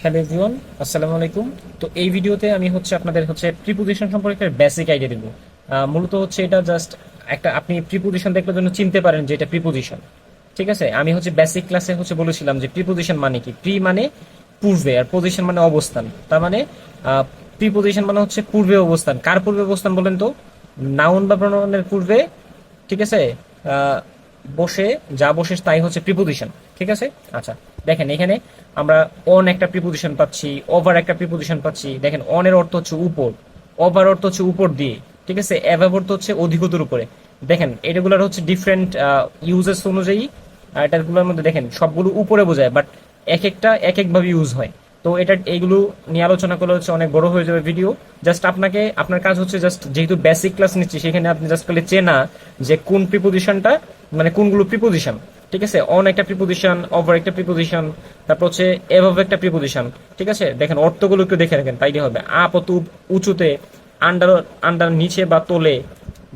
Hello everyone, আসসালামু আলাইকুম। তো এই ভিডিওতে আমি হচ্ছে আপনাদের হচ্ছে প্রিপোজিশন সম্পর্কে একটা বেসিক আইডিয়া দেবো। মূলত হচ্ছে এটা জাস্ট একটা আপনি প্রিপোজিশন দেখলে জন্য চিনতে পারেন যে এটা প্রিপোজিশন ঠিক আছে? আমি হচ্ছে বেসিক ক্লাসে হচ্ছে বলেছিলাম যে প্রিপোজিশন মানে কি? প্রি মানে পূর্বে আর পজিশন মানে অবস্থান। তার মানে প্রিপোজিশন মানে হচ্ছে পূর্বে অবস্থান। কার পূর্বে অবস্থান বলেন তো? নাউন বা প্রণয়নের পূর্বে। ঠিক আছে? বসে, যা বসে তাই হচ্ছে প্রিপোজিশন ঠিক আছে? আচ্ছা দেখেন এখানে আমরা অন একটা প্রিপোজিশন পাচ্ছি ওভার একটা প্রিপোজিশন পাচ্ছি। দেখেন অন এর অর্থ হচ্ছে উপর ওভার অর্থ হচ্ছে উপর দিয়ে, ঠিক আছে? অ্যাভাব অর্থ হচ্ছে অধিকতর উপরে। দেখেন, এটাগুলোর হচ্ছে ডিফারেন্ট ইউজেস অনুযায়ী এটাগুলোর মধ্যে দেখেন, সবগুলো উপরে বোঝায় বাট এক একটা, এক একভাবে ইউজ হয়। তো এটা এইগুলো নিয়ে আলোচনা করলে হচ্ছে অনেক বড় হয়ে যাবে ভিডিও জাস্ট আপনাকে, আপনার কাজ হচ্ছে জাস্ট যেহেতু বেসিক ক্লাস নিচ্ছি, সেখানে আপনি জাস্ট খালি চেনা যে কোন প্রিপোজিশনটা মানে কোনগুলো প্রিপোজিশন ঠিক আছে? অন একটা প্রিপোজিশন ওভার একটা প্রিপোজিশন তারপর হচ্ছে এভাব একটা প্রিপোজিশন ঠিক আছে? দেখেন, অর্থগুলো একটু দেখে রাখেন তাইলে হবে। আপ অত উঁচুতে আন্ডার আন্ডার নিচে বা তোলে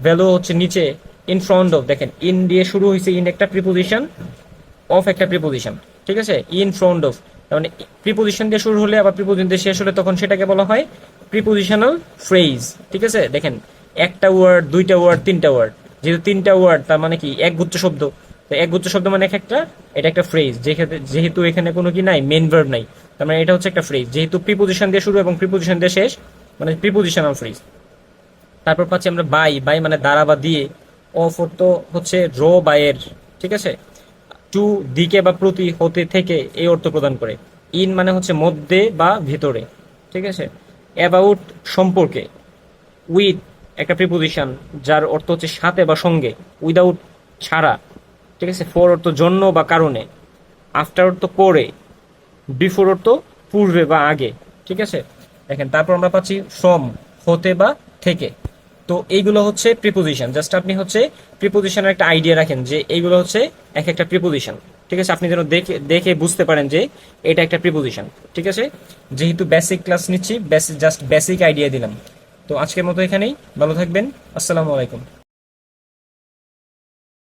ভ্যালু হচ্ছে নিচে ইন ফ্রন্ট অফ দেখেন ইন দিয়ে শুরু হয়েছে ইন একটা প্রিপোজিশন অফ একটা প্রিপোজিশন ঠিক আছে? ইন ফ্রন্ট অফ মানে প্রিপোজিশন দিয়ে শুরু হলে, আবার প্রিপোজিশন দিয়ে শেষ হলে তখন সেটাকে বলা হয় প্রিপোজিশনাল ফ্রেজ ঠিক আছে? দেখেন, একটা ওয়ার্ড দুইটা ওয়ার্ড তিনটা ওয়ার্ড যেহেতু তিনটা ওয়ার্ড তার মানে কি? এক গুচ্ছ শব্দ। তো এক গুচ্ছ শব্দ মানে এক একটা, এটা একটা ফ্রেজ যেহেতু এখানে কোনো কি নাই মেন ভার্ব নাই, তার মানে এটা হচ্ছে একটা ফ্রেজ যেহেতু প্রিপোজিশন দিয়ে শুরু এবং প্রিপোজিশন দিয়ে শেষ মানে প্রিপোজিশনাল ফ্রেজ তারপর পাচ্ছি আমরা বাই বাই মানে দ্বারা বা দিয়ে অফ তো হচ্ছে র বায়ের ঠিক আছে? টু দিকে বা প্রতি, হতে, থেকে, এই অর্থ প্রদান করে। ইন মানে হচ্ছে মধ্যে বা ভেতরে, ঠিক আছে? অ্যাবাউট সম্পর্কে। উইথ একটা প্রিপোজিশন যার অর্থ হচ্ছে সাথে বা সঙ্গে উইদাউট ছাড়া, ঠিক আছে? ফর অর্থ জন্য বা কারণে আফটার অর্থ পরে বিফোর অর্থ পূর্বে বা আগে, ঠিক আছে? দেখেন, তারপর আমরা পাচ্ছি ফ্রম হতে বা থেকে। তো এইগুলো হচ্ছে প্রিপোজিশন জাস্ট আপনি হচ্ছে প্রিপোজিশনের একটা আইডিয়া রাখেন যে এইগুলো হচ্ছে এক একটা প্রিপোজিশন ঠিক আছে? আপনি যেন দেখে দেখে বুঝতে পারেন যে এটা একটা প্রিপোজিশন ঠিক আছে? যেহেতু বেসিক ক্লাস নিচ্ছি বেসিক জাস্ট বেসিক আইডিয়া দিলাম। তো আজকের মতো এখানেই। ভালো থাকবেন। আসসালামু আলাইকুম।